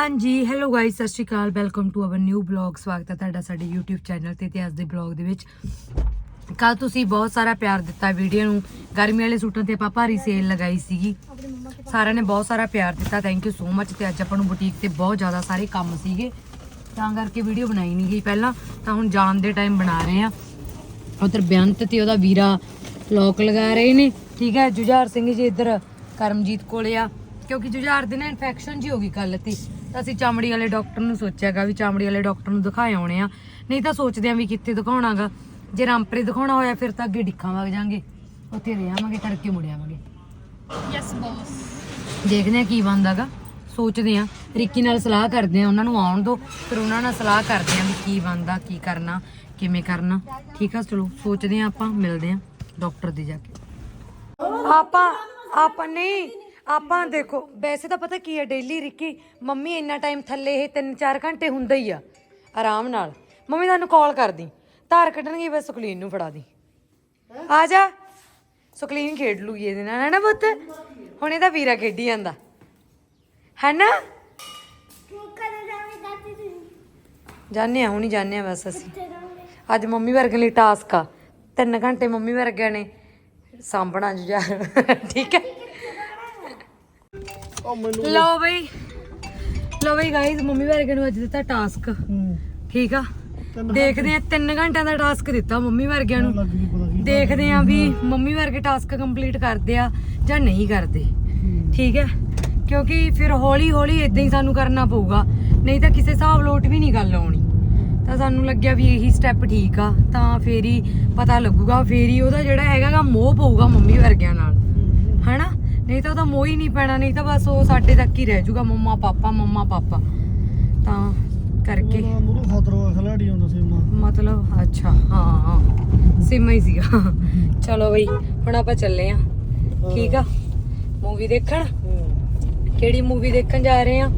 ਹਾਂਜੀ hello guys ਸਤਿ ਸ਼੍ਰੀ ਅਕਾਲ welcome to our new vlog ਸਵਾਗਤ ਹੈ ਤੁਹਾਡਾ ਸਾਡੇ YouTube ਚੈਨਲ ਤੇ ਤੇ ਅੱਜ ਦੇ ਬਲੌਗ ਦੇ ਵਿੱਚ। ਕੱਲ ਤੁਸੀਂ ਬਹੁਤ ਸਾਰਾ ਪਿਆਰ ਦਿੱਤਾ ਵੀਡੀਓ ਨੂੰ। ਗਰਮੀ ਵਾਲੇ ਸੂਟਾਂ ਤੇ ਆਪਾਂ ਭਾਰੀ ਸੇਲ ਲਗਾਈ ਸੀਗੀ। ਸਾਰਿਆਂ ਨੇ ਬਹੁਤ ਸਾਰਾ ਪਿਆਰ ਦਿੱਤਾ ਥੈਂਕ ਯੂ ਸੋ ਮੱਚ ਤੇ ਅੱਜ ਆਪਾਂ ਨੂੰ ਬੁਟੀਕ ਤੇ ਬਹੁਤ ਜ਼ਿਆਦਾ ਸਾਰੇ ਕੰਮ ਸੀਗੇ। ਤਾਂ ਕਰਕੇ ਵੀਡੀਓ ਬਣਾਈ ਨਹੀਂ ਗਈ ਪਹਿਲਾਂ, ਤਾਂ ਹੁਣ ਜਾਣ ਦੇ ਟਾਈਮ ਬਣਾ ਰਹੇ ਆ ਉਧਰ ਬੇਅੰਤ ਤੇ ਉਹਦਾ ਵੀਰਾ ਲੋਕ ਲਗਾ ਰਹੇ ਨੇ। ਠੀਕ ਹੈ, ਜੁਝਾਰ ਸਿੰਘ ਜੀ ਇੱਧਰ ਕਰਮਜੀਤ ਕੋਲੇ ਆ। ਕਿਉਂਕਿ ਜੁਝਾਰ ਦੇ ਨਾ ਇਨਫੈਕਸ਼ਨ ਜੀ ਹੋ ਗਈ ਕੱਲ ਤੇ। ਤਾਂ ਅਸੀਂ ਚਮੜੀ ਵਾਲੇ ਡਾਕਟਰ ਨੂੰ ਸੋਚਿਆਗਾ ਵੀ ਚਮੜੀ ਵਾਲੇ ਡਾਕਟਰ ਨੂੰ ਦਿਖਾਏ ਆਉਣੇ ਆ। ਨਹੀਂ ਤਾਂ ਸੋਚਦੇ ਆ ਵੀ ਕਿੱਥੇ ਦਿਖਾਉਣਾਗਾ। ਜੇ ਰਾਮਪਰੇ ਦਿਖਾਉਣਾ ਹੋਇਆ ਫਿਰ ਤਾਂ ਅੱਗੇ ਡਿੱਖਾਂ ਵਗ ਜਾਾਂਗੇ। ਉੱਥੇ ਰਹਿ ਆਵਾਂਗੇ ਕਰਕੇ ਮੁੜ ਆਵਾਂਗੇ। ਯੈਸ ਬੌਸ ਦੇਖਦੇ ਆ ਕੀ ਬਣਦਾਗਾ। ਸੋਚਦੇ ਆ। ਰਿੱਕੀ ਨਾਲ ਸਲਾਹ ਕਰਦੇ ਆ ਉਹਨਾਂ ਨੂੰ ਆਉਣ ਦੋ। ਫਿਰ ਉਹਨਾਂ ਨਾਲ ਸਲਾਹ ਕਰਦੇ ਆ ਵੀ ਕੀ ਬਣਦਾ ਕੀ ਕਰਨਾ ਕਿਵੇਂ ਕਰਨਾ। ਠੀਕ ਆ ਚਲੋ ਸੋਚਦੇ ਆ ਆਪਾਂ ਮਿਲਦੇ ਆ ਡਾਕਟਰ ਦੇ ਜਾ ਕੇ। ਆਪਾਂ ਆਪਾਂ ਨਹੀਂ। ਆਪਾਂ ਦੇਖੋ, ਵੈਸੇ ਤਾਂ ਪਤਾ ਕੀ ਹੈ ਡੇਲੀ ਰਿੱਕੀ, ਮੰਮੀ ਇੰਨਾ ਟਾਈਮ ਥੱਲੇ ਇਹ 3-4 ਘੰਟੇ ਹੁੰਦਾ ਹੀ ਆ। ਆਰਾਮ ਨਾਲ। ਮੰਮੀ ਤੁਹਾਨੂੰ ਕਾਲ ਕਰਦੀ। ਧਾਰ ਕੱਢਣਗੇ ਬਸ ਸੁਕਲੀਨ ਨੂੰ ਫੜਾ ਦੀ। ਆ ਜਾ। ਸੁਕਲੀਨ ਖੇਡ ਲੂਗੀ ਇਹਦੇ ਨਾਲ ਹੈ ਨਾ ਪੁੱਤ? ਹੁਣ ਇਹਦਾ ਵੀਰਾ ਖੇਡੀ ਜਾਂਦਾ। ਹੈ ਨਾ ਜਾਣੇ ਆ, ਹੁਣੀ ਜਾਣੇ ਆ ਬਸ ਅਸੀਂ। ਅੱਜ ਮੰਮੀ ਵਰਗੇ ਲਈ ਟਾਸਕ ਆ। ਤਿੰਨ ਘੰਟੇ ਮੰਮੀ ਵਰਗਿਆਂ ਨੇ ਸਾਂਭਣਾ ਜੁਝਾਰ ਠੀਕ ਹੈ? ਲਓ ਬਈ। ਲਓ ਬਈ ਗਾਇਜ਼ ਮੰਮੀ ਵਰਗੇ ਨੂੰ ਅੱਜ ਦਿੱਤਾ ਟਾਸਕ ਠੀਕ ਆ? ਦੇਖਦੇ ਆ 3 ਘੰਟਿਆਂ ਦਾ ਟਾਸਕ ਦਿੱਤਾ ਮੰਮੀ ਵਰਗਿਆਂ ਨੂੰ। ਦੇਖਦੇ ਆ ਵੀ ਮੰਮੀ ਵਰਗੇ ਟਾਸਕ ਕੰਪਲੀਟ ਕਰਦੇ ਆ ਜਾਂ ਨਹੀਂ ਕਰਦੇ। ਠੀਕ ਹੈ ਕਿਉਂਕਿ ਫਿਰ ਹੌਲੀ ਹੌਲੀ ਇਦਾਂ ਹੀ ਸਾਨੂੰ ਕਰਨਾ ਪਊਗਾ। ਨਹੀਂ ਤਾਂ ਕਿਸੇ ਹਿਸਾਬ ਲੋਟ ਵੀ ਨਹੀਂ ਗੱਲ ਆਉਣੀ। ਤਾਂ ਸਾਨੂੰ ਲੱਗਿਆ ਵੀ ਇਹੀ ਸਟੈਪ ਠੀਕ ਆ। ਤਾਂ ਫੇਰ ਹੀ ਪਤਾ ਲੱਗੂਗਾ ਫੇਰ ਹੀ ਉਹਦਾ ਜਿਹੜਾ ਹੈਗਾਗਾ ਮੋਹ ਪਊਗਾ ਮੰਮੀ ਵਰਗਿਆਂ ਨਾਲ। ਹਨਾ? ਨਹੀਂ ਤਾਂ ਉਹਦਾ ਮੋਹ ਹੀ ਨਹੀਂ ਪੈਣਾ ਨਹੀਂ ਤਾਂ ਬਸ ਉਹ ਸਾਡੇ ਤੱਕ ਹੀ ਰਹਿ ਜਾਊਗਾ ਮੰਮਾ ਪਾਪਾ ਮੰਮਾ ਪਾਪਾ। ਤਾਂ ਕਰਕੇ। ਮੂਰੂ ਖਤਰੋ ਖਿਲਾੜੀ ਹੁੰਦਾ ਸੀ ਮਾਂ ਮਤਲਬ ਅੱਛਾ ਹਾਂ ਸਿਮਾ ਹੀ ਸੀਗਾ। ਚਲੋ ਬਈ ਹੁਣ ਆਪਾਂ ਚੱਲੇ ਆ। ਠੀਕ ਆ? ਮੂਵੀ ਦੇਖਣ? ਕਿਹੜੀ ਮੂਵੀ ਦੇਖਣ ਜਾ ਰਹੇ ਆ?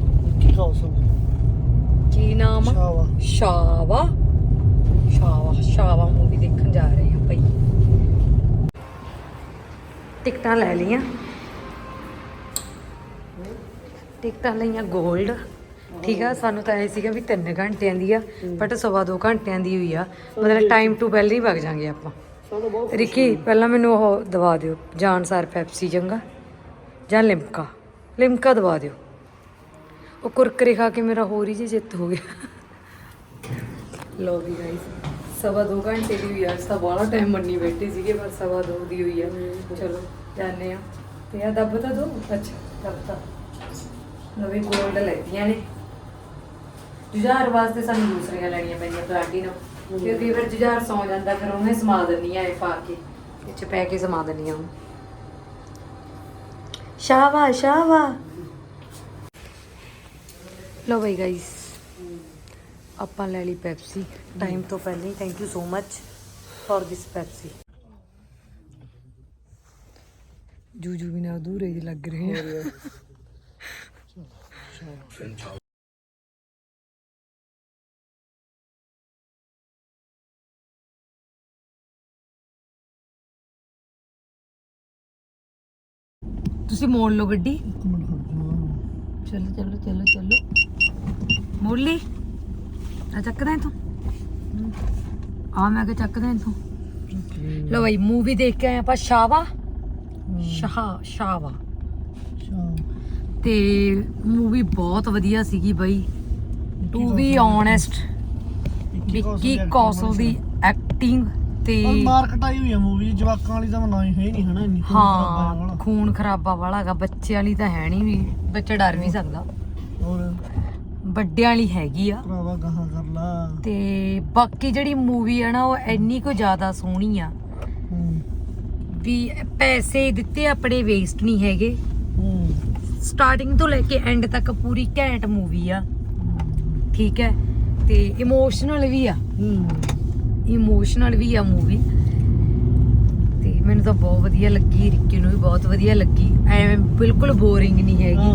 ਕੀ ਨਾਮ ਆ? ਸ਼ਾਵਾ। ਸ਼ਾਵਾ? ਸ਼ਾਵਾ ਸ਼ਾਵਾ ਮੂਵੀ ਦੇਖਣ ਜਾ ਰਹੇ ਆ ਭਾਈ ਟਿਕਟਾਂ ਲੈ ਲਈਆਂ। ਟਿਕਟਾਂ ਲਈਆਂ 골ਡ ਠੀਕ ਆ ਸਾਨੂੰ ਤਾਂ ਇਹ ਸੀਗਾ ਵੀ 3 ਘੰਟਿਆਂ ਦੀ ਆ ਬਟ ਸਵਾ 2 ਘੰਟਿਆਂ ਦੀ ਹੋਈ ਆ। ਮਤਲਬ ਟਾਈਮ ਟੂ ਪਹਿਲਾਂ ਹੀ ਵਗ ਜਾਾਂਗੇ ਆਪਾਂ। ਰਿੱਕੀ ਪਹਿਲਾਂ ਮੈਨੂੰ ਉਹ ਦਵਾ ਦਿਓ ਜਾਨ ਸਾਰ ਪੈਪਸੀ ਚੰਗਾ ਜਾਂ ਲਿਮਕਾ। ਲਿਮਕਾ ਦਵਾ ਦਿਓ। ਉਹ ਕੁਰਕਰੇ ਖਾ ਕੇ ਮੇਰਾ ਹੋਰ ਹੀ ਜੇ ਜਿੱਤ ਹੋ ਗਿਆ। ਲੋ ਵੀ ਗਾਇਸ ਸਵਾ ਦੋ ਘੰਟੇ ਦੀ ਹੋਈ ਆ। ਸਾ ਬਾਲਾ ਟਾਈਮ ਮੰਨੀ ਬੈਠੇ ਸੀਗੇ ਪਰ ਸਵਾ ਦੋ ਦੀ ਹੋਈ ਆ। ਚਲੋ ਜਾਣੇ ਆ। ਤੇ ਆ ਦੱਬ ਤਾਂ ਦੋ? ਅੱਛਾ ਦੱਬਤਾ ਨਵੇਂ ਗੋਲਡ ਲੈਤੀਆਂ ਨੇ। ਜੁਝਾਰ ਵਾਸਤੇ ਸਾਨੂੰ ਦੂਸਰੀਆਂ ਲੈਣੀਆਂ ਪੈਂਦੀਆਂ ਪਲਾਟੀਨਮ ਕਿਉਂਕਿ ਫਿਰ ਜੁਝਾਰ ਸੌ ਜਾਂਦਾ ਫਿਰ ਉਹਨੇ ਸਮਾ ਦਿੰਨੀ ਆ ਇਹ ਪਾ ਕੇ। ਵਿੱਚ ਪੈ ਕੇ ਸਮਾ ਦਿੰਨੀ ਆ ਉਹਨੂੰ ਸ਼ਾਵਾ ਸ਼ਾਵਾ ਲੋ ਬਈ ਗਾਇਸ ਆਪਾਂ ਲੈ ਲਈ ਪੈਪਸੀ ਟਾਈਮ ਤੋਂ ਪਹਿਲਾਂ ਹੀ thank you so much for this Pepsi ਜੂਜੂ ਵੀ ਨਾ ਅਧੂਰੇ ਜਿਹੇ ਲੱਗ ਰਹੇ ਆ। ਤੁਸੀਂ ਮੋੜ ਲਓ ਗੱਡੀ। ਚਲੋ ਚਲੋ ਚਲੋ ਚਲੋ। ਮੋੜ ਲਈ। ਆ ਚੱਕਦਾ ਇਥੋਂ? ਆ ਮੈਂ ਕਿ ਚੱਕਦਾ ਇਥੋਂ। ਲੋ ਬਈ ਮੂਵੀ ਦੇਖ ਕੇ ਆਏ ਆਪਾਂ ਸ਼ਾਵਾ। ਸ਼ਾਹ ਸ਼ਾਵਾ। ਤੇ ਮੂਵੀ ਬਹੁਤ ਵਧੀਆ ਸੀਗੀ ਬਈ। To be honest Vicky Kaushal the acting ਤੇ ਆਈ ਹੋਈ ਆ ਮੂਵੀ ਜਵਾਕਾਂ ਵਾਲੀ ਤਾਂ ਨਾ ਹੀ ਹੈ ਨਹੀਂ ਹਨਾ ਇੰਨੀ ਹਾਂ। ਖੂਨ ਖਰਾਬਾ ਵਾਲਾ ਹੈਗਾ ਬੱਚੇ ਵਾਲੀ ਤਾਂ ਹੈ ਨਹੀਂ ਵੀ ਬੱਚਾ ਡਰ ਵੀ ਸਕਦਾ। ਹੋਰ? ਵੱਡਿਆਂ ਵਾਲੀ ਹੈਗੀ ਆ। ਭਰਾਵਾ ਗਾਹਾਂ ਕਰ ਲਾ। ਤੇ ਬਾਕੀ ਜਿਹੜੀ ਮੂਵੀ ਆ ਨਾ ਉਹ ਇੰਨੀ ਕੁ ਜ਼ਿਆਦਾ ਸੋਹਣੀ ਆ। ਵੀ ਪੈਸੇ ਦਿੱਤੇ ਆਪਣੇ ਵੇਸਟ ਨਹੀਂ ਹੈਗੇ। ਸਟਾਰਟਿੰਗ ਤੋਂ ਲੈ ਕੇ ਐਂਡ ਤੱਕ ਪੂਰੀ ਘੈਂਟ ਮੂਵੀ ਆ। ਠੀਕ ਹੈ? ਤੇ ਇਮੋਸ਼ਨਲ ਵੀ ਆ। ਇਮੋਸ਼ਨਲ ਵੀ ਆ ਮੂਵੀ ਤੇ ਮੈਨੂੰ ਤਾਂ ਬਹੁਤ ਵਧੀਆ ਲੱਗੀ ਰਿੱਕੀ ਨੂੰ ਵੀ ਬਹੁਤ ਵਧੀਆ ਲੱਗੀ। ਐਵੇਂ ਬਿਲਕੁਲ ਬੋਰਿੰਗ ਨਹੀਂ ਹੈਗੀ।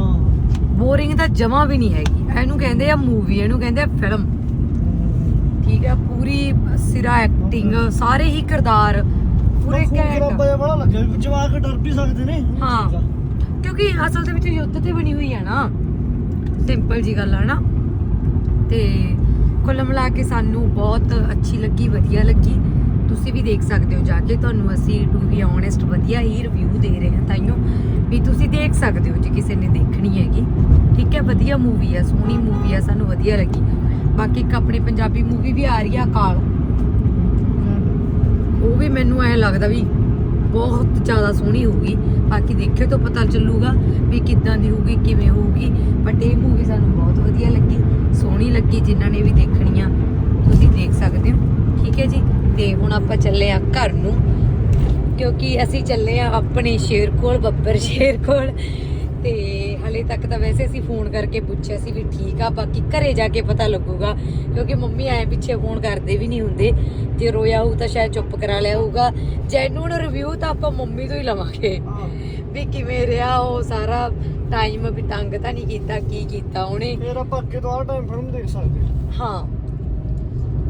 ਬੋਰਿੰਗ ਤਾਂ ਜਮਾ ਵੀ ਨਹੀਂ ਹੈਗੀ। ਇਹਨੂੰ ਕਹਿੰਦੇ ਆ ਮੂਵੀ ਇਹਨੂੰ ਕਹਿੰਦੇ ਆ ਫਿਲਮ ਠੀਕ ਹੈ? ਪੂਰੀ ਸਿਰਾ ਐਕਟਿੰਗ ਸਾਰੇ ਹੀ ਕਿਰਦਾਰ ਪੂਰੇ ਘੈਂਟ। ਬੜਾ ਲੱਗਿਆ ਜਵਾਕ ਡਰ ਵੀ ਸਕਦੇ ਨੇ। ਹਾਂ। ਕਿਉਂਕਿ ਅਸਲ ਦੇ ਵਿੱਚ ਯੁੱਧ ਤੇ ਬਣੀ ਹੋਈ ਹੈ ਨਾ। ਸਿੰਪਲ ਜੀ ਗੱਲ ਆ ਨਾ। ਤੇ ਕੁੱਲ ਮਿਲਾ ਕੇ ਸਾਨੂੰ ਬਹੁਤ ਅੱਛੀ ਲੱਗੀ, ਵਧੀਆ ਲੱਗੀ। ਤੁਸੀਂ ਵੀ ਦੇਖ ਸਕਦੇ ਹੋ ਜਾ ਕੇ। ਤੁਹਾਨੂੰ ਅਸੀਂ ਟੂ ਬੀ ਓਨੈਸਟ ਵਧੀਆ ਹੀ ਰਿਵਿਊ ਦੇ ਰਹੇ ਹਾਂ ਤਾਈਓ। ਵੀ ਤੁਸੀਂ ਦੇਖ ਸਕਦੇ ਹੋ ਜੇ ਕਿਸੇ ਨੇ ਦੇਖਣੀ ਹੈਗੀ। ਠੀਕ ਹੈ, ਵਧੀਆ ਮੂਵੀ ਆ, ਸੋਹਣੀ ਮੂਵੀ ਆ, ਸਾਨੂੰ ਵਧੀਆ ਲੱਗੀ। ਬਾਕੀ ਇੱਕ ਆਪਣੀ ਪੰਜਾਬੀ ਮੂਵੀ ਵੀ ਆ ਰਹੀ ਆ, ਅਕਾਲ। ਉਹ ਵੀ ਮੈਨੂੰ ਐ ਲੱਗਦਾ ਵੀ ਬਹੁਤ ਜ਼ਿਆਦਾ ਸੋਹਣੀ ਹੋਊਗੀ। ਬਾਕੀ ਦੇਖਿਓ ਤਾਂ ਪਤਾ ਚੱਲੂਗਾ ਵੀ ਕਿੱਦਾਂ ਦੀ ਹੋਊਗੀ, ਕਿਵੇਂ ਹੋਊਗੀ। ਬਟ ਇਹ ਮੂਵੀ ਸਾਨੂੰ ਬਹੁਤ ਵਧੀਆ ਲੱਗੀ। ਸੋਹਣੀ ਲੱਗੀ ਜਿਨ੍ਹਾਂ ਨੇ ਵੀ ਦੇਖਣੀ ਆ ਤੁਸੀਂ ਦੇਖ ਸਕਦੇ ਹੋ। ਠੀਕ ਹੈ ਜੀ? ਤੇ ਹੁਣ ਆਪਾਂ ਚੱਲੇ ਆ ਘਰ ਨੂੰ। ਕਿਉਂਕਿ ਅਸੀਂ ਚੱਲੇ ਆ ਆਪਣੇ ਸ਼ੇਰ ਕੋਲ, ਬੱਬਰ ਸ਼ੇਰ ਕੋਲ। ਤੇ ਹਲੇ ਤੱਕ ਤਾਂ ਵੈਸੇ ਅਸੀਂ ਫੋਨ ਕਰਕੇ ਪੁੱਛਿਆ ਸੀ ਵੀ ਠੀਕ ਆ ਬਾਕੀ ਘਰੇ ਜਾ ਕੇ ਪਤਾ ਲੱਗੂਗਾ ਕਿਉਂਕਿ ਮੰਮੀ ਐ ਪਿੱਛੇ ਫੋਨ ਕਰਦੇ ਵੀ ਨਹੀਂ ਹੁੰਦੇ। ਜੇ ਰੋਇਆ ਹੋਊ ਤਾਂ ਸ਼ਾਇਦ ਚੁੱਪ ਕਰਾ ਲਿਆ ਹੋਊਗਾ। ਜੈਨੂਨ ਰਿਵਿਊ ਤਾਂ ਆਪਾਂ ਮੰਮੀ ਤੋਂ ਹੀ ਲਵਾਂਗੇ। ਵੀ ਕਿਵੇਂ ਰਿਹਾ ਉਹ ਸਾਰਾ ਟਾਈਮ ਵੀ ਤੰਗ ਤਾਂ ਨਹੀਂ ਕੀਤਾ ਕੀ ਕੀਤਾ ਉਹਨੇ। ਫਿਰ ਆਪਾਂ ਅੱਗੇ ਤੋਂ ਆਹ ਟਾਈਮ ਫਿਲਮ ਦੇਖ ਸਕਦੇ ਹਾਂ।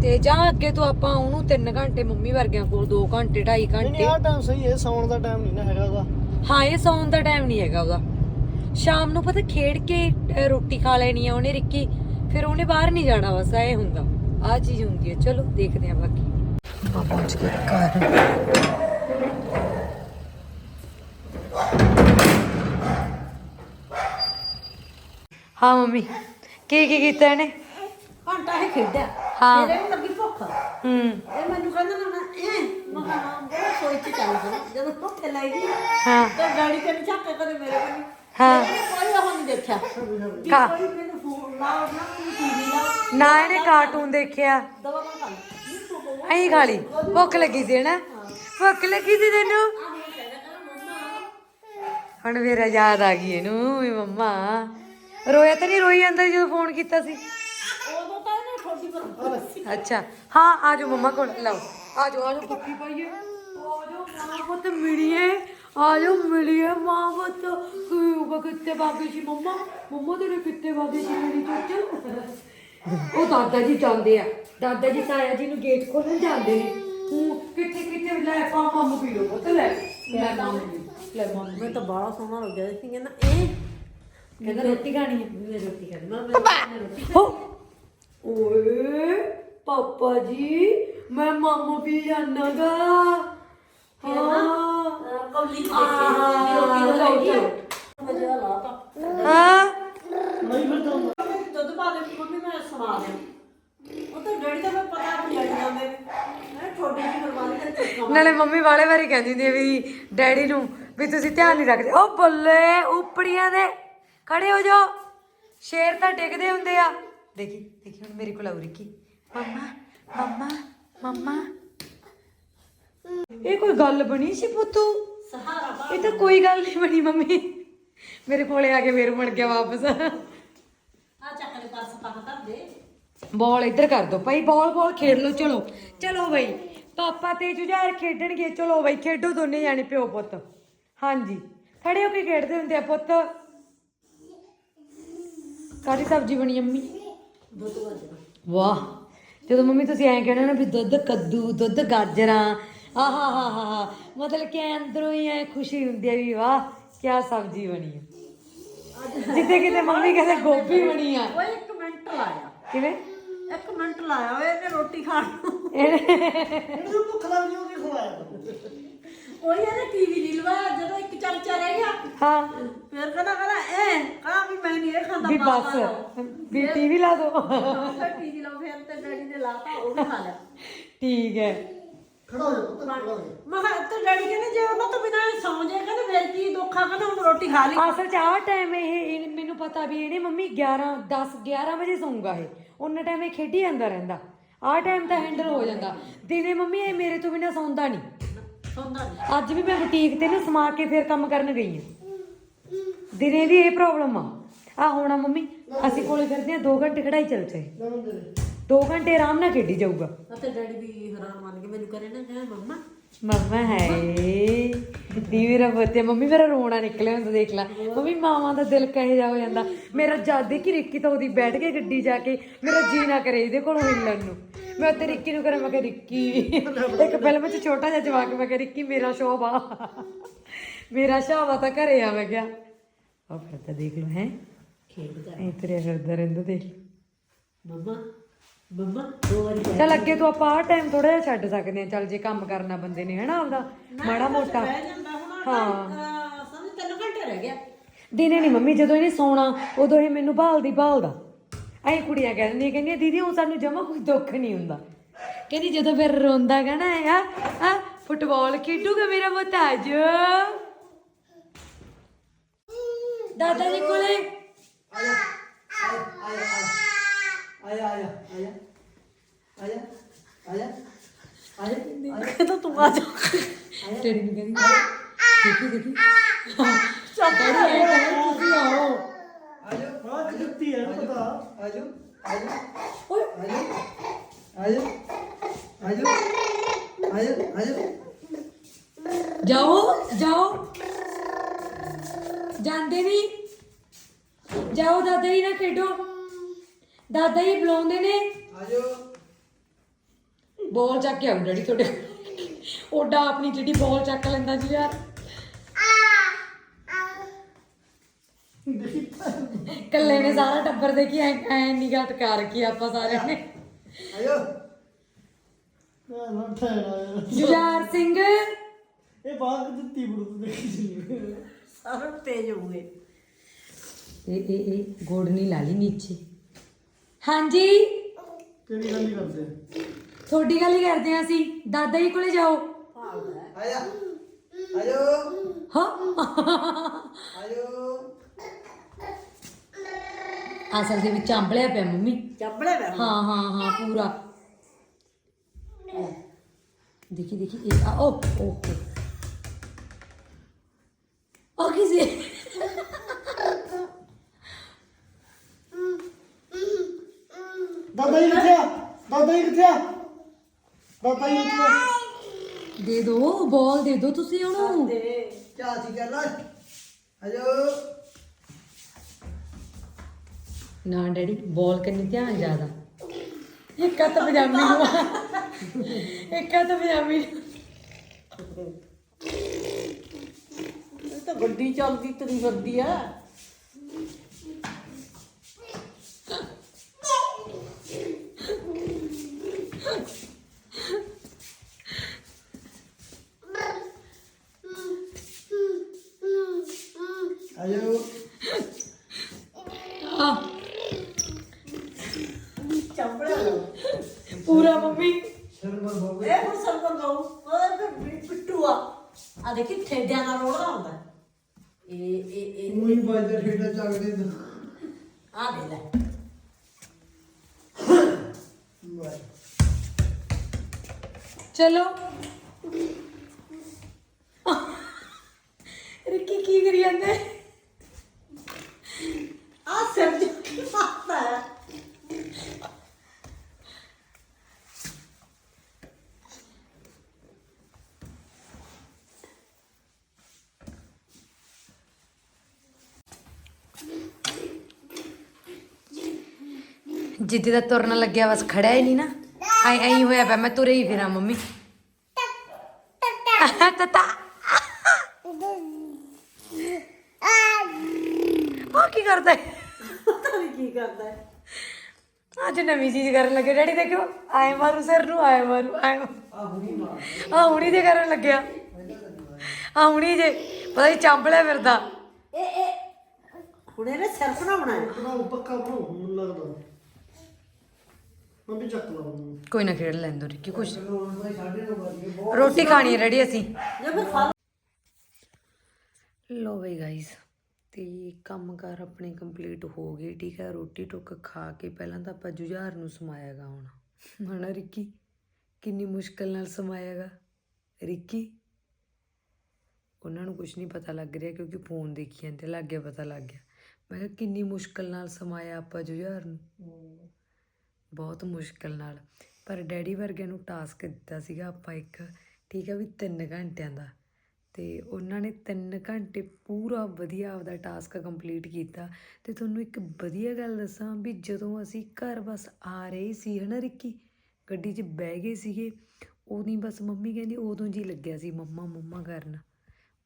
ਤੇ ਜਾਂ ਅੱਗੇ ਤੋਂ ਆਪਾਂ ਉਹਨੂੰ 3 ਘੰਟੇ ਮੰਮੀ ਵਰਗਿਆਂ ਕੋਲ 2 ਘੰਟੇ 2.5 ਨਹੀਂ ਨਹੀਂ ਘੰਟੇ। ਆਹ ਟਾਈਮ ਸਹੀ ਹੈ ਸੌਣ ਦਾ ਟਾਈਮ ਨਹੀਂ ਨਾ ਹੈਗਾ ਉਹਦਾ। ਹਾਂ ਇਹ ਸੌਣ ਦਾ ਟਾਈਮ ਨਹੀਂ ਹੈਗਾ ਉਹਦਾ। ਸ਼ਾਮ ਨੂੰ ਪਤਾ ਖੇਡ ਕੇ ਰੋਟੀ ਖਾ ਲੈਣੀ ਆ ਉਹਨੇ ਰਿੱਕੀ ਫਿਰ ਉਹਨੇ ਬਾਹਰ ਨਹੀਂ ਜਾਣਾ ਬਸ ਇਹ ਹੁੰਦਾ। ਆ ਚੀਜ਼ ਹੁੰਦੀ ਹੈ ਚਲੋ ਦੇਖਦੇ ਆ ਬਾਕੀ। ਆਪਾਂ ਪਹੁੰਚ ਗਏ। ਘਰ। ਹਾਂ ਮੰਮੀ। ਕੀ ਕੀ ਕੀਤਾ ਇਹਨੇ? ਘੰਟਾ ਹੀ ਖੇਡਿਆ। ਹਾਂ। ਮੇਰੇ ਵੀ ਲੱਗੀ ਭੁੱਖ। ਹੂੰ। ਇਹ ਮੈਨੂੰ ਕਹਿੰਦਾ ਨਾ ਇਹ ਮੈਂ ਕਿਹਾ ਹਾਂ ਬੜਾ ਸੋਚ ਚੱਲ ਜਾ। ਜਦੋਂ ਭੁੱਖ ਲੱਗੀ ਹਾਂ। ਤੇ ਗਾੜੀ ਤੇ ਝੱਕ ਕੇ ਕਦੇ ਮੇਰੇ ਕੋਲ ਹਾਂ। ਕੋਈ ਉਹ ਨਹੀਂ ਦੇਖਿਆ। ਵੀ ਕਾ- ਕੋਈ ਮੈਨੂੰ ਫੋਨ ਲਾਓ ਨਾ ਟੀਵੀ ਇਹਨੇ ਕਾਰਟੂਨ ਦੇਖਿਆ। ਦਵਾ ਮੈਂ ਖਾ ਲਈ। ਅਹੀਂ ਖਾ ਲਈ। ਭੁੱਖ ਲੱਗੀ ਸੀ ਨਾ ਭੁੱਖ ਲੱਗੀ ਸੀ ਤੈਨੂੰ? ਹੁਣ ਮੇਰਾ ਯਾਦ ਆ ਗਈ ਇਹਨੂੰ ਵੀ ਮੰਮਾ। ਰੋਇਆ ਤਾਂ ਨਹੀਂ ਰੋਈ ਜਾਂਦਾ ਜਦੋਂ ਫੋਨ ਕੀਤਾ ਸੀ। ਉਦੋਂ ਤਾਂ ਇਹਨੇ ਠੋਡੀ ਪਰ ਅੱਛਾ। ਹਾਂ ਆ ਜਾਓ ਮੰਮਾ ਕੋਲ ਲਓ। ਆ ਜਾਓ ਆ ਜਾਓ। ਪੱਕੀ ਪਾਈਏ। ਆ ਜਾਓ ਮਾਂ ਪੁੱਤ ਮਿਲੀਏ। ਆ ਜਾਓ ਮਿਲੀਏ ਮਾਂ ਪੁੱਤ ਕੀ ਹੋਗਾ ਕਿੱਥੇ ਬਾਗੀ ਸੀ ਮੰਮਾ? ਮੰਮਾ ਤੇਰੇ ਕਿੱਥੇ ਬਾਗੀ ਸੀ ਮੇਰੀ ਚੋਚ? ਉਹ ਦਾਦਾ ਜੀ ਜਾਂਦੇ ਆ। ਦਾਦਾ ਜੀ ਤਾਇਆ ਜੀ ਨੂੰ ਗੇਟ ਖੋਲਣ ਜਾਂਦੇ ਨੇ। ਹੂੰ ਕਿੱਥੇ ਕਿੱਥੇ? ਲੈ ਪਾ ਮੰਮ ਪੀ ਲੋ ਪੁੱਤ ਲੈ। ਲੈ ਮੰਮ ਲੈ ਮੰਮ ਮੈਂ ਤਾਂ ਬੜਾ ਸੋਹਣਾ ਲੱਗਿਆ ਸੀ ਕਹਿੰਦਾ ਇਹ ਕਹਿੰਦਾ ਰੋਟੀ ਖਾਣੀ ਹੈ ਮੈਂ ਰੋਟੀ ਖਾਣੀ। ਮੈਂ ਮੈਂ ਰੋਟੀ ਓਏ ਪਾਪਾ ਜੀ ਮੈਂ ਮਾਮੂ ਵੀ ਜਾਣਾਗਾ ਹਾਂ ਕੌਲੀ ਚ ਦੇਖੀ ਰੋਟੀ ਲਾਈ ਮਜ਼ੇ ਲਾਤਾ ਹਾਂ। ਨਹੀਂ ਫਿਰ ਤਾਂ ਦੁੱਧ ਪਾ ਦੇ ਮੰਮੀ ਮੈਂ ਸਵਾ ਦੇ ਉਹ ਤਾਂ ਡੈਡੀ ਤਾਂ ਮੈਂ ਪਤਾ ਨਹੀਂ ਲੱਗ ਜਾਂਦੇ ਨੇ ਮੈਂ ਛੋਟੀ ਜਿਹੀ ਕੁਰਬਾਨੀ ਦਾ ਚੁੱਕਾ ਨਾਲੇ ਮੰਮੀ ਵਾਲੇ ਵਾਰੀ ਕਹਿੰਦੀ ਹੁੰਦੀ ਆ ਵੀ ਡੈਡੀ ਨੂੰ ਵੀ ਤੁਸੀਂ ਧਿਆਨ ਨਹੀਂ ਰੱਖਦੇ। ਉਹ ਬੱਲੇ ਉਪੜੀਆਂ ਦੇ ਖੜੇ ਹੋ ਜਾਓ। ਸ਼ੇਰ ਤਾਂ ਡਿੱਗਦੇ ਹੁੰਦੇ ਆ। ਦੇਖੀ ਦੇਖੀ ਹੁਣ ਮੇਰੇ ਕੋਲ ਆਉ ਰਿੱਕੀ। ਮੰਮਾ ਮੰਮਾ ਮੰਮਾ। ਇਹ ਕੋਈ ਗੱਲ ਬਣੀ ਸੀ ਪੁੱਤੂ? ਸਹਾਰਾ ਇਹ ਤਾਂ ਕੋਈ ਗੱਲ ਨਹੀਂ ਬਣੀ ਮੰਮੀ। ਮੇਰੇ ਕੋਲੇ ਆ ਕੇ ਫੇਰ ਮੁੜ ਗਿਆ ਵਾਪਸ। ਆ ਚੱਕ ਲੈ ਪਰਸ ਪਾ ਧਰ ਦੇ। ਬਾਲ ਇੱਧਰ ਕਰ ਦੋ ਭਾਈ ਬਾਲ ਬਾਲ ਖੇਡ ਲਓ ਚਲੋ। ਚਲੋ ਬਈ ਪਾਪਾ ਤੇ ਜੁਝਾਰ ਖੇਡਣਗੇ ਚਲੋ ਬਈ ਖੇਡੋ ਦੋਨੇ ਜਾਣੇ ਪਿਓ ਪੁੱਤ। ਹਾਂਜੀ। ਖੜੇ ਹੋ ਕੇ ਖੇਡਦੇ ਹੁੰਦੇ ਆ ਪੁੱਤ। ਕਾਹਦੀ ਸਬਜ਼ੀ ਬਣੀ ਅੰਮੀ? ਵਾਹ। ਜਦੋਂ ਮੰਮੀ ਤੁਸੀਂ ਐਂ ਕਹਿਣਾ ਨਾ ਵੀ ਦੁੱਧ ਕੱਦੂ ਦੁੱਧ ਗਾਜਰਾਂ ਆਹਾ ਹਾ ਹਾ ਹਾ ਮਤਲਬ ਕਿ ਐਂ ਅੰਦਰੋਂ ਹੀ ਐ ਖੁਸ਼ੀ ਹੁੰਦੀ ਹੈ ਵੀ ਵਾਹ ਕੀ ਸਬਜ਼ੀ ਬਣੀ ਹੈ। ਜਿੱਥੇ ਕਿਤੇ ਮੰਮੀ ਕਹਿੰਦੇ ਗੋਭੀ ਬਣੀ ਆ। ਓਏ ਇੱਕ ਮਿੰਟ ਲਾਇਆ। ਕਿਵੇਂ? ਇੱਕ ਮਿੰਟ ਲਾਇਆ ਓਏ ਇਹਨੇ ਰੋਟੀ ਖਾਣ ਨੂੰ। ਇਹਨੂੰ ਭੁੱਖ ਲੱਗਦੀ ਉਹਦੀ ਖਵਾਇਆ ਓਏ ਇਹਨੇ ਟੀਵੀ ਨਹੀਂ ਲਵਾਇਆ ਜਦੋਂ ਇੱਕ ਚਰਚਾ ਰਹਿ ਗਿਆ ਹਾਂ। ਫਿਰ ਕਹਿੰਦਾ ਕਹਿੰਦਾ ਇਹ ਕਹਾ ਵੀ ਮੈਂ ਨਹੀਂ ਇਹ ਖਾਂਦਾ ਵੀ ਬਸ। ਵੀ ਟੀਵੀ ਲਾ ਦੋ। ਟੀਵੀ ਲਾਓ ਫਿਰ ਤੇ ਡੈਡੀ ਨੇ ਲਾਤਾ ਉਹ ਵੀ ਖਾ ਲਿਆ। ਠੀਕ ਹੈ। ਖੜਾ ਹੋ ਜਾ ਪੁੱਤ ਖੜਾ ਹੋ ਜਾ। ਮੈਂ ਕਿਹਾ ਤੇ ਡੈਡੀ ਕਹਿੰਦੇ ਜੇ ਉਹਨਾਂ ਤੋਂ ਬਿਨਾਂ ਇਹ ਸੌਂ ਜਾਏ ਕਹਿੰਦੇ ਫਿਰ ਕੀ ਦੁੱਖਾ ਕਹਿੰਦਾ ਹੁਣ ਰੋਟੀ ਖਾ ਲਈ। ਅਸਲ ਚ ਆਹ ਟਾਈਮ ਇਹ ਇਹ ਮੈਨੂੰ ਪਤਾ ਵੀ ਇਹਨੇ ਮੰਮੀ 11 10 11 ਵਜੇ ਸੌਂਗਾ ਇਹ। ਉਹਨਾਂ ਟਾਈਮ ਇਹ ਖੇਡੀ ਜਾਂਦਾ ਰਹਿੰਦਾ। ਆਹ ਟਾਈਮ ਤਾਂ ਹੈਂਡਲ ਹੋ ਜਾਂਦਾ। ਦਿਨੇ ਮੰਮੀ ਇਹ ਮੇਰੇ ਤੋਂ ਬਿਨਾਂ ਸੌਂਦਾ ਨਹੀਂ। ਸੌਂਦਾ ਨਹੀਂ। ਅੱਜ ਵੀ ਮੈਂ ਬੁਟੀਕ ਤੇ ਨਾ ਸਮਾ ਕੇ ਫਿਰ ਕੰਮ ਕਰਨ ਗਈ ਹਾਂ। ਦਿਨੇ ਵੀ ਇਹ ਪ੍ਰੋਬਲਮ ਆ। ਆ ਹੋਣਾ ਮੰਮੀ ਅਸੀਂ ਕੋਲੇ ਫਿਰਦੇ ਆ 2 ਘੰਟੇ ਖੜਾਈ ਚੱਲ ਲੈ ਦੇ। 2 ਘੰਟੇ ਆਰਾਮ ਨਾਲ ਖੇਡੀ ਜਾਊਗਾ। ਅਤੇ ਡੈਡੀ ਵੀ ਹੈਰਾਨ ਮੰਨ ਕੇ ਮੈਨੂੰ ਕਰੇ ਨਾ ਕਹਿੰਦਾ ਮੰਮਾ। ਮੰਮਾ ਹੈ ਦੀ ਮੇਰਾ ਬੱਤੇ ਮੰਮੀ ਮੇਰਾ ਰੋਣਾ ਨਿਕਲਿਆ ਹੁੰਦਾ ਦੇਖ ਲੈ। ਮੰਮੀ ਮਾਵਾਂ ਦਾ ਦਿਲ ਕਹੇ ਜਾ ਹੋ ਜਾਂਦਾ। ਮੇਰਾ ਜਦ ਕਿ ਰਿੱਕੀ ਤਾਂ ਉਹਦੀ ਬੈਠ ਕੇ ਗੱਡੀ ਜਾ ਕੇ ਮੇਰਾ ਜੀ ਨਾ ਕਰੇ ਇਹਦੇ ਕੋਲੋਂ ਹਿੱਲਣ ਨੂੰ। ਮੈਂ ਤੇ ਰਿੱਕੀ ਨੂੰ ਕਰਾਂ ਮੈਂ ਕਿਹਾ ਰਿੱਕੀ ਇੱਕ ਫਿਲਮ 'ਚ ਛੋਟਾ ਜਿਹਾ ਜਵਾਕ ਮੈਂ ਕਿਹਾ ਰਿੱਕੀ ਮੇਰਾ ਸ਼ੌਬ ਆ। ਮੇਰਾ ਸ਼ੌਬ ਆ ਤਾਂ ਘਰੇ ਆ ਮੈਂ ਕਿਹਾ। ਉਹ ਫਿਰ ਤਾਂ ਦੇਖ ਲਓ ਹੈ। ਖੇਡਦਾ ਐ ਤੇਰੇ ਫਿਰਦਾ ਰਹਿੰਦਾ ਦੇਖ। ਮੰਮਾ ਮੰਮਾ ਦੋ ਵਾਰੀ ਚੱਲ ਅੱਗੇ ਤੋਂ ਆਪਾਂ ਆ ਟਾਈਮ ਥੋੜਾ ਜਿਹਾ ਛੱਡ ਸਕਦੇ ਆ ਚੱਲ ਜੇ ਕੰਮ ਕਰਨਾ ਬੰਦੇ ਨੇ ਹਨਾ ਆਪਦਾ? ਮਾੜਾ ਮੋਟਾ। ਬਹਿ ਜਾਂਦਾ ਹੁਣ ਹਾਂ। ਸਮਝ ਤਿੰਨ ਘੰਟੇ ਰਹਿ ਗਿਆ। ਦਿਨੇ ਨਹੀਂ ਮੰਮੀ ਜਦੋਂ ਇਹਨੇ ਸੌਣਾ ਉਦੋਂ ਇਹ ਮੈਨੂੰ ਭਾਲਦੀ ਭਾਲਦਾ। ਐਂ ਕੁੜੀਆਂ ਕਹਿ ਦਿੰਦੀਆਂ ਕਹਿੰਦੀਆਂ ਦੀਦੀ ਉਹ ਸਾਨੂੰ ਜਮਾ ਕੋਈ ਦੁੱਖ ਨਹੀਂ ਹੁੰਦਾ। ਕਹਿੰਦੀ ਜਦੋਂ ਫਿਰ ਰੋਂਦਾ ਗਾ ਨਾ ਆ ਆ ਫੁੱਟਬਾਲ ਖੇਡੂਗਾ ਮੇਰਾ ਮੁਹਤਾਜ ਦਾਦਾ ਜੀ ਕੋਲੇ। ਆਇਆ ਆਇਆ ਆਇਆ ਆਇਆ ਆਇਆ ਆਇਆ ਕਹਿੰਦਾ ਤੂੰ ਆ ਜਾ ਤੇਰੀ ਨੂੰ ਕਹਿੰਦੀ ਦੇਖੀ ਦੇਖੀ ਡੈਡੀ ਆਏ ਕਹਿੰਦੇ ਤੁਸੀਂ ਆਓ ਆਜੋ ਹਾਂ ਜੁੱਤੀ ਹੈ ਪਤਾ ਆਜੋ ਆਜੋ ਓਏ ਆਜੋ ਆਜੋ ਆਜੋ ਆਜੋ ਜਾਓ ਜਾਓ ਜਾਂਦੇ ਨਹੀਂ ਜਾਓ ਦਾਦਾ ਜੀ ਨਾਲ ਖੇਡੋ ਦਾਦਾ ਜੀ ਬੁਲਾਉਂਦੇ ਨੇ। ਆਜੋ। ਬਾਲ ਚੱਕ ਕੇ ਆਉ ਡੈਡੀ ਤੁਹਾਡੇ ਓਡਾ ਆਪਣੀ ਜਿਹੜੀ ਬਾਲ ਚੱਕ ਲੈਂਦਾ ਜੀ ਯਾਰ। ਕੱਲੇ ਨੇ ਸਾਰਾ ਟੱਬਰ ਦੇਖੀ ਐ ਐ ਨਿਗਾਹ ਟਕਾ ਰੱਖੀ ਆਪਾਂ ਸਾਰਿਆਂ ਨੇ। ਆਜੋ। ਨਾ ਨਾ ਠਹਿਰਾ ਜੁਝਾਰ ਸਿੰਘ। ਇਹ ਬਾਗ ਦਿੱਤੀ ਬੁਰਤ ਦੇਖੀ ਜੀ। ਸਾਰਾ ਤੇਜ਼ ਹੋ ਗਏ ਇਹ ਇਹ ਇਹ ਗੋੜ ਨਹੀਂ ਲਾ ਲਈ ਨੀਚੇ। ਹਾਂਜੀ। ਕਿਹੜੀ ਗੱਲ ਕਰਦੇ? ਆ ਤੁਹਾਡੀ ਗੱਲ ਹੀ ਕਰਦੇ ਆ ਅਸੀਂ। ਦਾਦਾ ਜੀ ਕੋਲੇ ਜਾਓ। ਆਇਆ। ਆਜੋ। ਹਾਂ। ਆਜੋ। ਅਸਲ ਦੇ ਵਿੱਚ ਆਂਬਲਿਆ ਪਿਆ ਮੰਮੀ। ਚੱਪੜੇ ਬੈ ਹਾਂ ਹਾਂ ਹਾਂ ਪੂਰਾ। ਦੇਖੀ ਦੇਖੀ ਇਹ ਆ ਓ ਓ ਓ ਕਿਸੇ ਦਾਦਾ ਜੀ ਕਿੱਥੇ ਆ? ਦਾਦਾ ਜੀ ਕਿੱਥੇ ਆ? ਦਾਦਾ ਜੀ ਕਿੱਥੇ ਆ। ਦੇ ਦੋ ਬਾਲ ਦੇ ਦੋ ਤੁਸੀਂ ਉਹਨੂੰ। ਚਾਚੀ ਕਰ ਲੈ ਨਾ ਡੈਡੀ ਬਾਲ ਕੰਨੀ ਧਿਆਨ ਜ਼ਿਆਦਾ। ਇੱਕ ਹੱਥ ਪਜਾਮੀ ਨੂੰ। ਇੱਕ ਹੱਥ ਪਜਾਮੀ ਨੂੰ। ਇਹ ਤਾਂ ਗੱਡੀ ਚੱਲਦੀ ਤਰੀ ਫਿਰਦੀ ਆ। ਆਜੋ ਚੱਪੜੇ ਲਓ ਪੂਰਾ ਮੰਮੀ। ਸ਼ਰਮਰ ਬਾਬੂ ਇਹ ਹੁਣ ਸਰਪਰ ਗਾਉ ਉਹ ਫਿਰ ਪਿੱਟੂ ਆ। ਆ ਦੇਖੀ ਠੇਡਿਆਂ ਨਾਲ ਰੋੜਾ ਹੁੰਦਾ ਇਹ ਇਹ ਇਹ। ਮੂੰਹ ਬਾਜਰ ਠੇਡਾ ਚੱਕਦੇ ਨੇ ਆ ਦੇ ਲੈ। ਵਾਹ। ਚਲੋ। ਰਿੱਕੀ ਕੀ ਕਰੀ ਜਾਂਦੇ? ਆ ਸਿਰ ਜੋ ਕੀ ਮਾਰਦਾ ਹੈ ਜਿੱਦੀ ਦਾ ਤੁਰਨ ਲੱਗਿਆ ਬਸ ਖੜਿਆ ਹੀ ਨਹੀਂ ਨਾ ਐ ਐਂ ਹੀ ਹੋਇਆ ਪਿਆ ਮੈਂ ਤੁਰੇ ਹੀ ਫਿਰਾਂ ਮੰਮੀ ਤਤਾ ਕਰਦਾ ਹੈ। ਅੱਜ ਨਵੀਂ ਚੀਜ਼ ਕਰਨ ਲੱਗੇ। ਡੈਡੀ ਦੇਖੋ ਆਏ ਮਾਰੂ ਸਿਰ ਨੂੰ ਆਏ ਮਾਰੂ ਆਏ ਆ ਹੁਣੀ ਦੇ ਕਰਨ ਲੱਗਿਆ। ਆ ਹੁਣੀ ਜੇ ਪਤਾ ਨਹੀਂ ਚਾਂਬਲਿਆ ਫਿਰਦਾ। ਇਹ ਇਹ ਹੁਣ ਇਹਨੇ ਸਿਰਫ ਨਾ ਬਣਾਇਆ ਬਣਾਓ ਪੱਕਾ ਬਣਾਓ ਮੈਨੂੰ ਲੱਗਦਾ। ਮੈਂ ਵੀ ਚੱਕ ਲਾ ਉਹਨੂੰ ਕੋਈ ਨਾ ਖੇਡ ਲੈਂਦੋ ਰਿੱਕੀ ਕੁਛ ਰੋਟੀ ਖਾਣੀ ਹੈ ਰੈਡੀ ਅਸੀਂ। ਜੇ ਫਿਰ ਖਾ ਲੋ ਬਈ ਗਾਇਸ ਅਤੇ ਕੰਮ ਕਾਰ ਆਪਣੇ ਕੰਪਲੀਟ ਹੋ ਗਏ, ਠੀਕ ਹੈ? ਰੋਟੀ ਟੁੱਕ ਖਾ ਕੇ ਪਹਿਲਾਂ ਤਾਂ ਆਪਾਂ ਜੁਝਾਰ ਨੂੰ ਸਮਾਇਆਗਾ ਹੁਣ। ਹਣਾ ਰਿੱਕੀ, ਕਿੰਨੀ ਮੁਸ਼ਕਲ ਨਾਲ ਸਮਾਇਆਗਾ ਰਿੱਕੀ, ਉਹਨਾਂ ਨੂੰ ਕੁਝ ਨਹੀਂ ਪਤਾ ਲੱਗ ਰਿਹਾ ਕਿਉਂਕਿ ਫੋਨ ਦੇਖੀ ਜਾਂਦੇ, ਲੱਗ ਗਿਆ ਪਤਾ ਲੱਗ ਗਿਆ। ਮੈਂ ਕਿਹਾ ਕਿੰਨੀ ਮੁਸ਼ਕਲ ਨਾਲ ਸਮਾਇਆ ਆਪਾਂ ਜੁਝਾਰ ਨੂੰ? ਬਹੁਤ ਮੁਸ਼ਕਲ ਨਾਲ। ਪਰ ਡੈਡੀ ਵਰਗਿਆਂ ਨੂੰ ਟਾਸਕ ਦਿੱਤਾ ਸੀਗਾ ਆਪਾਂ ਇੱਕ, ਠੀਕ ਹੈ ਵੀ 3 ਘੰਟਿਆਂ ਦਾ। ਤੇ ਉਹਨਾਂ ਨੇ 3 ਘੰਟੇ ਪੂਰਾ ਵਧੀਆ ਆਪਦਾ ਟਾਸਕ ਕੰਪਲੀਟ ਕੀਤਾ। ਤੇ ਤੁਹਾਨੂੰ ਇੱਕ ਵਧੀਆ ਗੱਲ ਦੱਸਾਂ ਵੀ ਜਦੋਂ ਅਸੀਂ ਘਰ ਬਸ ਆ ਰਹੇ ਸੀ, ਹਨਾ ਰਿੱਕੀ? ਗੱਡੀ 'ਚ ਬਹਿ ਗਏ ਸੀਗੇ, ਉਦੋਂ ਹੀ ਬਸ ਮੰਮੀ ਕਹਿੰਦੀ ਉਦੋਂ ਜੀ ਲੱਗਿਆ ਸੀ ਮੰਮਾ ਮੰਮਾ ਕਰਨ।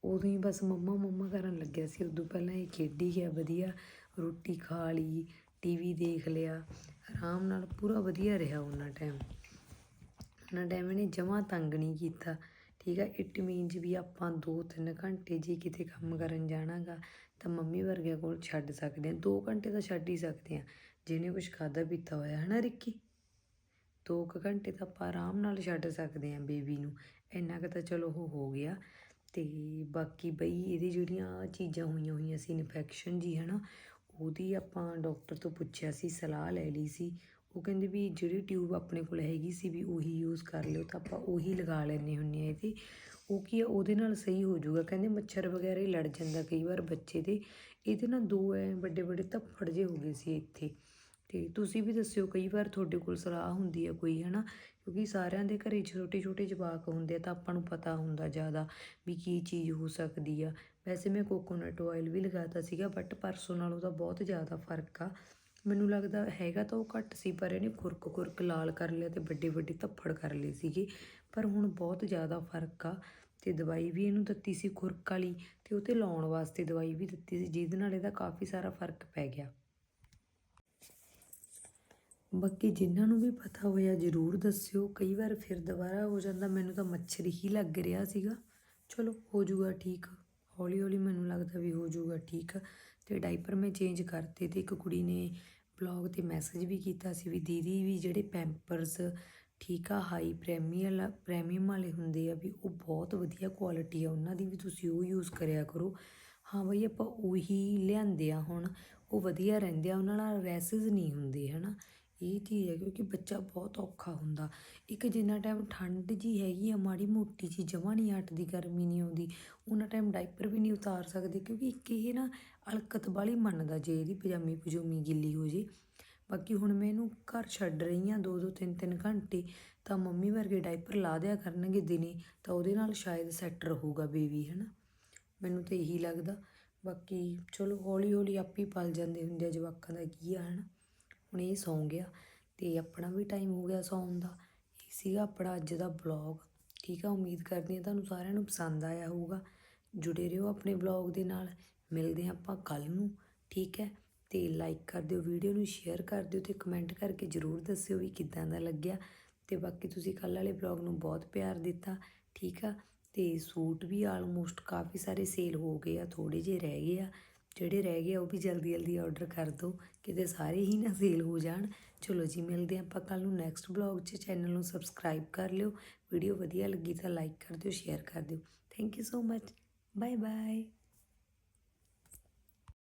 ਉਦੋਂ ਹੀ ਬਸ ਮੰਮਾ ਮੰਮਾ ਕਰਨ ਲੱਗਿਆ ਸੀ। ਉਦੋਂ ਪਹਿਲਾਂ ਇਹ ਖੇਡੀ ਗਿਆ ਵਧੀਆ, ਰੋਟੀ ਖਾ ਲਈ ਟੀਵੀ ਦੇਖ ਲਿਆ, ਆਰਾਮ ਨਾਲ ਪੂਰਾ ਵਧੀਆ ਰਿਹਾ ਉਹਨਾਂ ਟਾਈਮ ਉਹਨਾਂ ਟਾਈਮ ਇਹਨੇ ਜਮਾ ਤੰਗ ਨਹੀਂ ਕੀਤਾ। ਠੀਕ ਆ? ਇਟ ਮੀਨਸ ਵੀ ਆਪਾਂ 2-3 ਘੰਟੇ ਜੇ ਕਿਤੇ ਕੰਮ ਕਰਨ ਜਾਣਾਗਾ, ਤਾਂ ਮੰਮੀ ਵਰਗਿਆਂ ਕੋਲ ਛੱਡ ਸਕਦੇ ਆ। 2 ਘੰਟੇ ਤਾਂ ਛੱਡ ਹੀ ਸਕਦੇ ਆ। ਜਿਹਨੇ ਕੁਝ ਖਾਦਾ ਪੀਤਾ ਹੋਇਆ ਹੈ ਨਾ ਰਿੱਕੀ? ਦੋ ਕੁ ਘੰਟੇ ਤਾਂ ਆਪਾਂ ਆਰਾਮ ਨਾਲ ਛੱਡ ਸਕਦੇ ਆਂ ਬੇਬੀ ਨੂੰ। ਇੰਨਾ ਕੁ ਤਾਂ ਚਲੋ ਉਹ ਹੋ ਗਿਆ। ਤੇ ਬਾਕੀ ਬਈ ਇਹਦੀ ਜਿਹੜੀਆਂ ਚੀਜ਼ਾਂ ਹੋਈਆਂ ਹੋਈਆਂ ਸੀ ਇਨਫੈਕਸ਼ਨ ਜੀ, ਹਨਾ, ਉਹਦੀ ਆਪਾਂ ਡਾਕਟਰ ਤੋਂ ਪੁੱਛਿਆ ਸੀ, ਸਲਾਹ ਲੈ ਲਈ ਸੀ। ਉਹ ਕਹਿੰਦੇ ਵੀ ਜਿਹੜੀ ਟਿਊਬ ਆਪਣੇ ਕੋਲ ਹੈਗੀ ਸੀ ਵੀ ਉਹੀ ਯੂਜ਼ ਕਰ ਲਿਓ ਤਾਂ ਆਪਾਂ ਉਹੀ ਲਗਾ ਲੈਂਦੇ ਹੁੰਨੇ ਆ ਇਹਦੇ। ਉਹ ਕੀ ਆ, ਉਹਦੇ ਨਾਲ ਸਹੀ ਹੋ ਜਾਊਗਾ। ਕਹਿੰਦੇ ਮੱਛਰ ਵਗੈਰਾ ਹੀ ਲੜ ਜਾਂਦਾ ਕਈ ਵਾਰ ਬੱਚੇ ਦੇ। ਇਹਦੇ ਨਾਲ ਦੋ ਐ ਵੱਡੇ ਵੱਡੇ ਧੱਫੜ ਜੇ ਹੋ ਗਏ ਸੀ ਇੱਥੇ। ਤੇ ਤੁਸੀਂ ਵੀ ਦੱਸਿਓ, ਕਈ ਵਾਰ ਤੁਹਾਡੇ ਕੋਲ ਸਲਾਹ ਹੁੰਦੀ ਹੈ ਕੋਈ, ਹਨਾ? ਕਿਉਂਕਿ ਸਾਰਿਆਂ ਦੇ ਘਰੇ ਛੋਟੇ ਛੋਟੇ ਜਵਾਕ ਹੁੰਦੇ ਆ ਤਾਂ ਆਪਾਂ ਨੂੰ ਪਤਾ ਹੁੰਦਾ ਜ਼ਿਆਦਾ ਵੀ ਕੀ ਚੀਜ਼ ਹੋ ਸਕਦੀ ਆ। ਵੈਸੇ ਮੈਂ ਕੋਕੋਨਟ ਆਇਲ ਵੀ ਲਗਾਤਾ ਸੀਗਾ ਬਟ ਪਰਸੋਂ ਨਾਲੋਂ ਤਾਂ ਬਹੁਤ ਜ਼ਿਆਦਾ ਫ਼ਰਕ ਆ। ਮੈਨੂੰ ਲੱਗਦਾ ਹੈਗਾ ਤਾਂ ਉਹ ਘੱਟ ਸੀ, ਪਰ ਇਹਨੇ ਖੁਰਕ ਖੁਰਕ ਲਾਲ ਕਰ ਲਿਆ ਤੇ ਵੱਡੇ ਵੱਡੇ ਧੱਫੜ ਕਰ ਲਏ ਸੀਗੇ। ਪਰ ਹੁਣ ਬਹੁਤ ਜ਼ਿਆਦਾ ਫ਼ਰਕ ਆ ਤੇ ਦਵਾਈ ਵੀ ਇਹਨੂੰ ਦਿੱਤੀ ਸੀ ਖੁਰਕ ਵਾਲੀ ਤੇ ਉਹ ਤੇ ਲਾਉਣ ਵਾਸਤੇ ਦਵਾਈ ਵੀ ਦਿੱਤੀ ਸੀ, ਜਿਹਦੇ ਨਾਲ ਇਹਦਾ ਕਾਫੀ ਸਾਰਾ ਫ਼ਰਕ ਪੈ ਗਿਆ। ਬਾਕੀ ਜਿਨ੍ਹਾਂ ਨੂੰ ਵੀ ਪਤਾ ਹੋਇਆ ਜਰੂਰ ਦੱਸਿਓ, ਕਈ ਵਾਰ ਫਿਰ ਦੁਬਾਰਾ ਹੋ ਜਾਂਦਾ, ਮੈਨੂੰ ਤਾਂ ਮੱਛਰ ਹੀ ਲੱਗ ਰਿਹਾ ਸੀਗਾ। ਚਲੋ, ਹੋ ਜਾਊਗਾ ਠੀਕ। ਹੌਲੀ ਹੌਲੀ ਮੈਨੂੰ ਲੱਗਦਾ ਵੀ ਹੋ ਜਾਊਗਾ ਠੀਕ। ਤੇ ਡਾਈਪਰ ਮੈਂ ਚੇਂਜ ਕਰਤੇ ਤੇ ਇੱਕ ਕੁੜੀ ਨੇ ਬਲੌਗ ਤੇ ਮੈਸੇਜ ਵੀ ਕੀਤਾ ਸੀ ਵੀ ਦੀਦੀ ਵੀ ਜਿਹੜੇ ਪੈਂਪਰਸ ਠੀਕ ਆ ਹਾਈ ਪ੍ਰੈਮੀਅਲ ਪ੍ਰੈਮੀਅਮ ਵਾਲੇ ਹੁੰਦੇ ਆ ਵੀ ਉਹ ਬਹੁਤ ਵਧੀਆ ਕੁਆਲਿਟੀ ਆ, ਉਹਨਾਂ ਦੀ ਵੀ ਤੁਸੀਂ ਉਹ ਯੂਜ਼ ਕਰਿਆ ਕਰੋ। ਹਾਂ ਬਈ ਆਪਾਂ ਉਹੀ ਲਿਆਂਦੇ ਆ ਹੁਣ, ਉਹ ਵਧੀਆ ਰਹਿੰਦੇ ਆ, ਉਹਨਾਂ ਨਾਲ ਰੈਸਸ ਨਹੀਂ ਹੁੰਦੇ, ਹਨਾ। ਇਹ ਚੀਜ਼ ਹੈ ਕਿਉਂਕਿ ਬੱਚਾ ਬਹੁਤ ਔਖਾ ਹੁੰਦਾ। ਇੱਕ ਜਿੰਨਾ ਟਾਈਮ ਠੰਡ ਜੀ ਹੈਗੀ ਆ, ਮਾੜੀ ਮੋਟੀ ਜੀ, ਜਮਾਂ ਨਹੀਂ ਹਟਦੀ, ਗਰਮੀ ਨਹੀਂ ਆਉਂਦੀ, ਉਹਨਾਂ ਟਾਈਮ ਡਾਈਪਰ ਵੀ ਨਹੀਂ ਉਤਾਰ ਸਕਦੇ ਕਿਉਂਕਿ ਇੱਕ ਇਹ ਨਾ ਅਲਕਤ ਵਾਲੀ ਮੰਨਦਾ ਜੇ ਇਹਦੀ ਪਜਾਮੀ ਪਜੂਮੀ ਗਿੱਲੀ ਹੋ ਜੇ। ਬਾਕੀ ਹੁਣ ਮੈਂ ਇਹਨੂੰ ਘਰ ਛੱਡ ਰਹੀ ਹਾਂ ਦੋ ਦੋ ਤਿੰਨ ਤਿੰਨ ਘੰਟੇ, ਤਾਂ ਮੰਮੀ ਵਰਗੇ ਡਾਈਪਰ ਲਾ ਦਿਆ ਕਰਨਗੇ ਦਿਨੇ, ਤਾਂ ਉਹਦੇ ਨਾਲ ਸ਼ਾਇਦ ਸੈੱਟ ਰਹੂਗਾ ਬੇਬੀ ਹੈ ਨਾ ਮੈਨੂੰ ਤਾਂ ਇਹੀ ਲੱਗਦਾ। ਬਾਕੀ ਚਲੋ ਹੌਲੀ ਹੌਲੀ ਆਪੇ ਪਲ ਜਾਂਦੇ ਹੁੰਦੇ ਆ ਜਵਾਕਾਂ ਦਾ ਕੀ ਆ, ਹਨਾ? ਹੁਣ ਇਹ ਸੌਂ ਗਿਆ ਤੇ ਆਪਣਾ ਵੀ ਟਾਈਮ ਹੋ ਗਿਆ ਸੌਣ ਦਾ। ਇਹ ਸੀਗਾ ਆਪਣਾ ਅੱਜ ਦਾ ਬਲੌਗ ਠੀਕ ਆ, ਉਮੀਦ ਕਰਦੀ ਹਾਂ ਤੁਹਾਨੂੰ ਸਾਰਿਆਂ ਨੂੰ ਪਸੰਦ ਆਇਆ ਹੋਊਗਾ। ਜੁੜੇ ਰਹੋ ਆਪਣੇ ਬਲੌਗ ਦੇ ਨਾਲ। ਮਿਲਦੇ ਹਾਂ ਆਪਾਂ ਕੱਲ ਨੂੰ। ਠੀਕ ਹੈ? ਤੇ ਲਾਈਕ ਕਰ ਦਿਓ ਵੀਡੀਓ ਨੂੰ ਸ਼ੇਅਰ ਕਰ ਦਿਓ ਤੇ ਕਮੈਂਟ ਕਰਕੇ ਜਰੂਰ ਦੱਸਿਓ ਵੀ ਕਿੱਦਾਂ ਦਾ ਲੱਗਿਆ। ਤੇ ਬਾਕੀ ਤੁਸੀਂ ਕੱਲ ਵਾਲੇ ਬਲੌਗ ਨੂੰ ਬਹੁਤ ਪਿਆਰ ਦਿੱਤਾ। ਠੀਕ ਆ? ਤੇ ਸੂਟ ਵੀ ਆਲਮੋਸਟ ਕਾਫੀ ਸਾਰੇ ਸੇਲ ਹੋ ਗਏ ਆ ਥੋੜੇ ਜਿਹੇ ਰਹਿ ਗਏ ਆ। ਜਿਹੜੇ ਰਹਿ ਗਏ ਆ, ਉਹ ਵੀ ਜਲਦੀ ਜਲਦੀ ਆਰਡਰ ਕਰ ਦਿਓ ਕਿਤੇ ਸਾਰੇ ਹੀ ਨਾ ਸੇਲ ਹੋ ਜਾਣ। ਚਲੋ ਜੀ, ਮਿਲਦੇ ਹਾਂ ਆਪਾਂ ਕੱਲ ਨੂੰ ਨੈਕਸਟ ਬਲੌਗ 'ਚ। ਚੈਨਲ ਨੂੰ ਸਬਸਕ੍ਰਾਈਬ ਕਰ ਲਿਓ। ਵੀਡੀਓ ਵਧੀਆ ਲੱਗੀ ਤਾਂ ਲਾਈਕ ਕਰ ਦਿਓ ਸ਼ੇਅਰ ਕਰ ਦਿਓ। Thank you so much bye bye